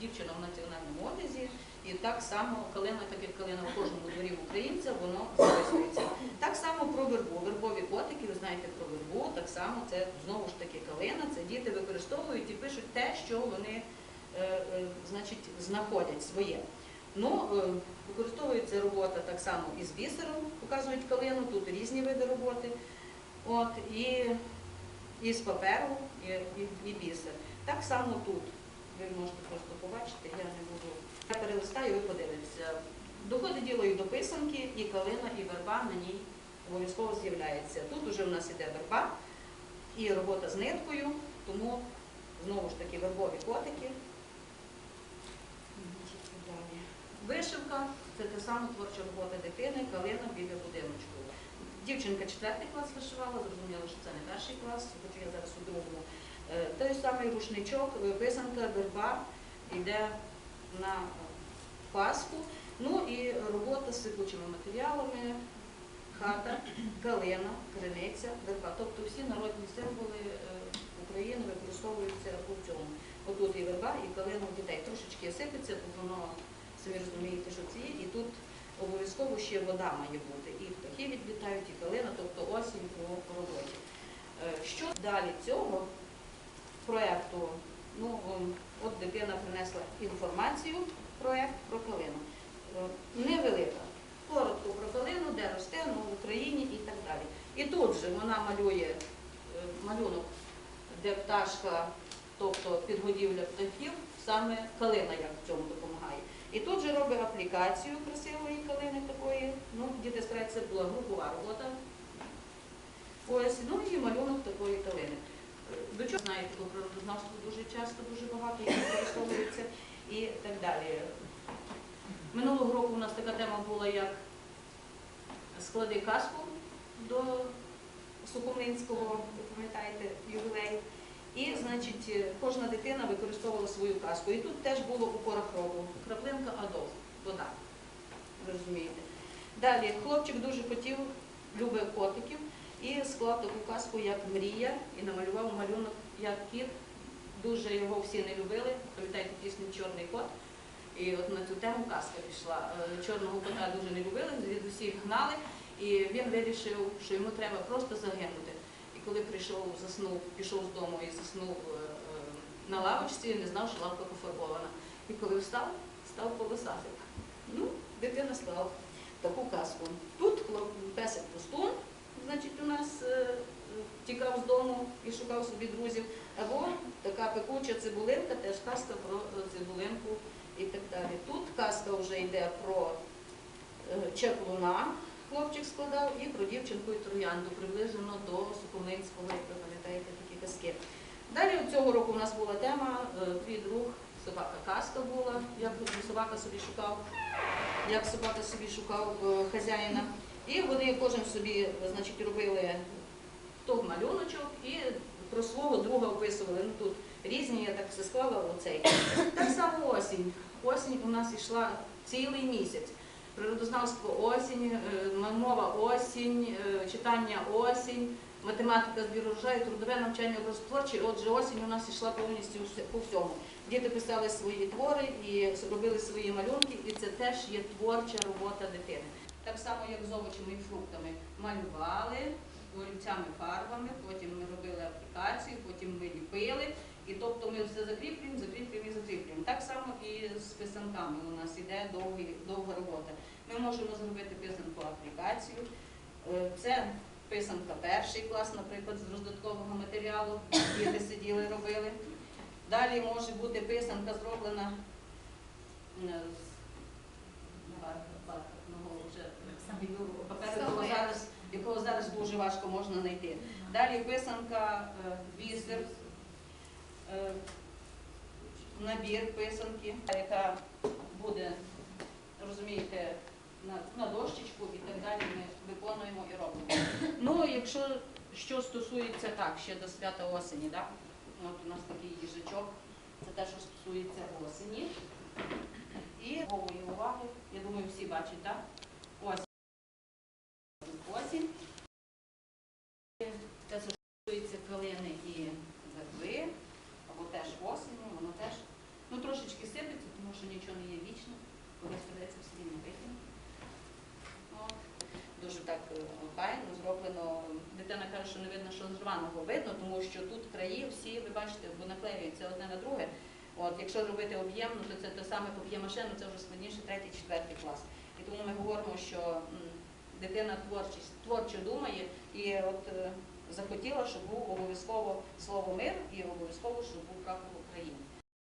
дівчина в національному одязі, і так само калина, так як калина в кожному дворі українця, воно записується. Так само про вербу. Вербові котики, ви знаєте про вербу, так само це знову ж таки калина, це діти використовують і пишуть те, що вони е, е, значить, знаходять своє. Ну, е, використовується робота так само і з бісером, показують калину, тут різні види роботи. От, і, і з паперу, і, і, і бісер. Так само тут. Ви можете просто побачити, я не буду. Я перелистаю, ви подивитеся. Доходить діло і до писанки, і калина, і верба на ній обов'язково з'являється. Тут уже в нас іде верба і робота з ниткою, тому знову ж таки вербові котики. Вишивка це те саме творча робота дитини, калина біля будиночку. Дівчинка четвертий клас вишивала, зрозуміло, що це не перший клас, хоча я зараз у другому. Е, Той самий рушничок, е, писанка, верба йде на е, Пасху. Ну і робота з сипучими матеріалами, хата, калина, криниця, верба. Тобто всі народні символи е, України використовуються у цьому. Отут і верба, і калина у дітей. Трошечки сипеться, тут воно, самі розумієте, що це є. І тут обов'язково ще вода має бути. І птахи відлітають, і калина, тобто осінь по роботі. Е, Що далі цього проєкту? Ну, от дитина принесла інформацію, проєкт про калину. Е, Невелика. Коротко про калину, де росте, ну, в Україні і так далі. І тут же вона малює е, малюнок, де пташка, тобто підгодівля птахів, саме калина як в цьому допомагає. І тут же робить аплікацію красивої калини такої. Ну, діти скажуть, це була групова робота. Ось, ну і малюнок такої калини. Е, До чого знаєте, бо природознавство дуже часто, дуже багато їх використовується і так далі. Минулого року у нас така тема була, як склади казку до Сухомлинського, ви пам'ятаєте, ювілей. І, значить, кожна дитина використовувала свою казку. І тут теж було у порах року. Краплинка Адолф, вода. Розумієте. Далі хлопчик дуже хотів, любив котиків і склав таку казку, як Мрія, і намалював малюнок як кіт. Дуже його всі не любили. Пам'ятаєте пісню Чорний кот. І от на цю тему казка пішла. Е, Чорного кота дуже не любили, від усіх гнали, і він вирішив, що йому треба просто загинути. І коли прийшов, заснув, пішов з дому і заснув е, е, на лавочці, не знав, що лавка пофарбована. І коли встав, став полосатик. Ну, дитина склала таку казку. Тут песик пустун, значить, у нас тікав з дому і шукав собі друзів. Або така пекуча цибулинка, теж казка про е, цибулинку і так далі. Тут казка вже йде про е, чеклуна, хлопчик складав, і про дівчинку і троянду, приближено до Сухомлинського, як ви пам'ятаєте, такі казки. Далі цього року у нас була тема е, Твій друг, собака казка була, як собака собі шукав, як собака собі шукав хазяїна. І вони кожен собі значить, робили той малюночок і про свого друга описували. Ну тут різні, я так все склала оцей. Так само осінь. Осінь у нас йшла цілий місяць. Природознавство осінь, е, мова осінь, е, читання осінь, математика збір урожаю, трудове навчання образотворче. Отже, осінь у нас йшла повністю по всьому. Діти писали свої твори і робили свої малюнки, і це теж є творча робота дитини. Так само, як з овочами і фруктами. Малювали олівцями фарбами, потім ми робили аплікацію, потім ми ліпили. І тобто ми все закріплюємо, закріплюємо і закріплюємо. Так само і з писанками у нас довгий, довга робота. Ми можемо зробити писанку аплікацію. Е, Це писанка перший клас, наприклад, з роздаткового матеріалу. Діти сиділи, робили. Далі може бути писанка зроблена е, з бархатного вже паперу, якого зараз, якого зараз дуже важко можна знайти. Далі писанка е, бісер, е, набір писанки, яка буде, розумієте, на, дощечку і так далі ми виконуємо і робимо. Ну, якщо що стосується так, ще до свята осені, так? От у нас такий їжачок, це те, що стосується осені. І гової уваги, я думаю, всі бачать, так осінь. Те, що стосується калини і верби, або теж осінню, воно теж ну, трошечки сипеться. так е, файно зроблено. Дитина каже, що не видно, що з рваного видно, тому що тут краї всі, ви бачите, бо наклеюються одне на друге. От, якщо робити об'ємно, то це те саме поб'є машину, це вже складніше третій, четвертий клас. І тому ми говоримо, що дитина творчість, творчо думає і от е, захотіла, щоб був обов'язково слово мир і обов'язково, щоб був прапор України.